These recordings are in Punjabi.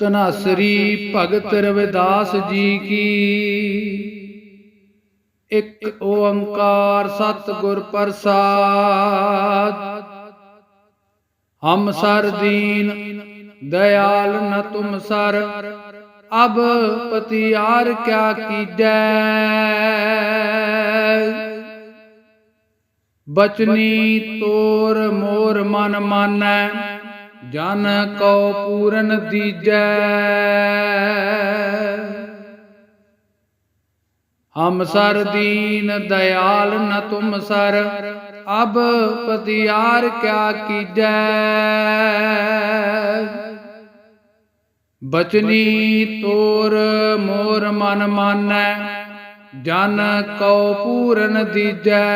ਤਨਾਸਰੀ ਭਗਤ ਰਵਿਦਾਸ ਜੀ ਕੀ। ਇੱਕ ਓੰਕਾਰ ਸਤਿਗੁਰ ਪ੍ਰਸਾਦ। ਹਮ ਸਰ ਦੀਨ, ਦਇਆਲ ਨ ਤੁਮ ਸਰ। ਅਬ ਪਤਿਆਰ ਕਿਆ ਕੀਜੈ। ਬਚਨੀ ਤੋਰ ਮੋਰ ਮਨ ਮਾਨੈ। ਜਨ ਕਉ ਪੂਰਨ ਦੀਜੈ। ਹਮ ਸਰ ਦੀਨ ਦਇਆਲ ਨ ਤੁਮ ਸਰ, ਅਬ ਪਤਿਆਰ ਕਿਆ ਕੀਜੈ। ਬਚਨੀ ਤੋਰ ਮੋਰ ਮਨ ਮਾਨੈ, ਜਨ ਕਉ ਪੂਰਨ ਦੀਜੈ।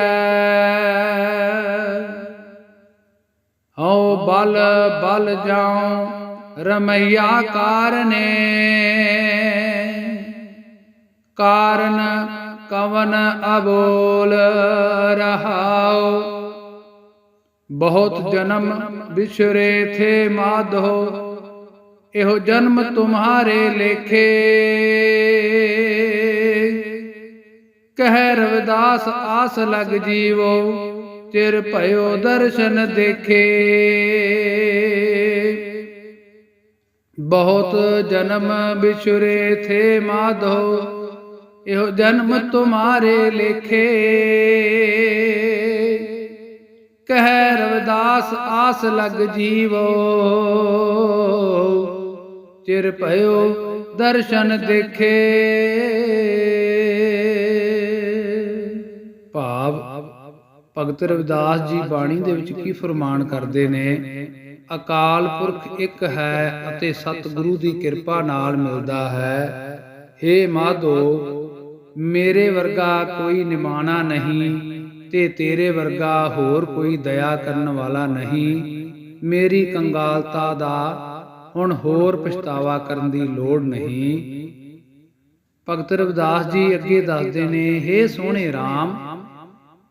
ਹਉ ਬਲ ਬਲ ਜਾਉ, ਰਮਈਆ ਕਾਰਨੇ। ਕਾਰਨ ਕਵਨ ਅਬੋਲ ਰਹਾਉ। ਬਹੁਤ ਜਨਮ ਵਿਛਰੇ ਥੇ ਮਾਧੋ, ਇਹੋ ਜਨਮ ਤੁਮਾਰੇ ਲੇਖੇ। ਕਹਿ ਰਵਿਦਾਸ ਆਸ ਲਗ ਜੀਵੋ ਚਿਰ ਭਇਓ ਦਰਸ਼ਨ ਦੇਖੇ। ਬਹੁਤ ਜਨਮ ਬਿਛੁਰੇ ਥੇ ਮਾਧੋ, ਇਹੋ ਜਨਮ ਤੁਮਾਰੇ ਲੇਖੇ। ਕਹਿ ਰਵਿਦਾਸ ਆਸ ਲਗ ਜੀਵੋ, ਚਿਰ ਭਇਓ ਦਰਸ਼ਨ ਦੇਖੇ। ਭਗਤ ਰਵਿਦਾਸ ਜੀ ਬਾਣੀ ਦੇ ਵਿੱਚ ਕੀ ਫਰਮਾਨ ਕਰਦੇ ਨੇ? ਅਕਾਲ ਪੁਰਖ ਇੱਕ ਹੈ ਅਤੇ ਸਤਿਗੁਰੂ ਦੀ ਕਿਰਪਾ ਨਾਲ ਮਿਲਦਾ ਹੈ। हे ਮਾਧੋ, ਮੇਰੇ ਵਰਗਾ ਕੋਈ ਨਿਮਾਣਾ ਨਹੀਂ ਤੇ ਤੇਰੇ ਵਰਗਾ ਹੋਰ ਕੋਈ ਦਇਆ ਕਰਨ ਵਾਲਾ ਨਹੀਂ। ਮੇਰੀ ਕੰਗਾਲਤਾ ਦਾ ਹੁਣ ਹੋਰ ਪਛਤਾਵਾ ਕਰਨ ਦੀ ਲੋੜ ਨਹੀਂ। ਭਗਤ ਰਵਿਦਾਸ ਜੀ ਅੱਗੇ ਦੱਸਦੇ ਨੇ हे ਸੋਹਣੇ RAM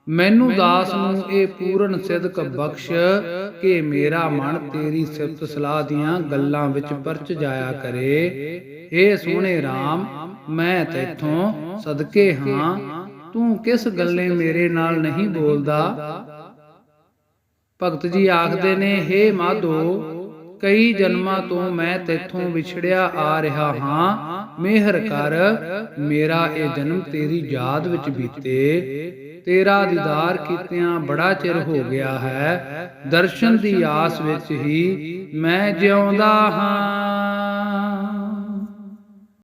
ਮੈਨੂੰ ਦਾਸ ਨੂੰ ਇਹ ਪੂਰਨ ਸਿਦਕ ਬਖਸ਼ ਕਿ ਮੇਰਾ ਮਨ ਤੇਰੀ ਸਿਫਤ ਸਲਾਹ ਦੀਆਂ ਗੱਲਾਂ ਵਿੱਚ ਪਰਚ ਜਾਇਆ ਕਰੇ। हे ਸੋਹਣੇ RAM ਮੈਂ ਤੇਥੋਂ ਸਦਕੇ ਹਾਂ। ਤੂੰ ਕਿਸ ਗੱਲੇ ਮੇਰੇ ਨਾਲ ਨਹੀਂ ਬੋਲਦਾ? ਭਗਤ ਜੀ ਆਖਦੇ ਨੇ हे ਮਾਧੋ ਕਈ ਜਨਮਾਂ ਤੋਂ ਮੈਂ ਤੇਥੋਂ ਵਿਛੜਿਆ ਆ ਰਿਹਾ ਹਾਂ। ਮਿਹਰ ਕਰ, ਮੇਰਾ ਇਹ ਜਨਮ ਤੇਰੀ ਯਾਦ ਵਿੱਚ ਬੀਤੇ। ਤੇਰਾ ਦੀਦਾਰ ਕੀਤਿਆਂ ਬੜਾ ਚਿਰ ਹੋ ਗਿਆ ਹੈ। ਦਰਸ਼ਨ ਦੀ ਆਸ ਵਿੱਚ ਹੀ ਮੈਂ ਜਿਉਂਦਾ ਹਾਂ।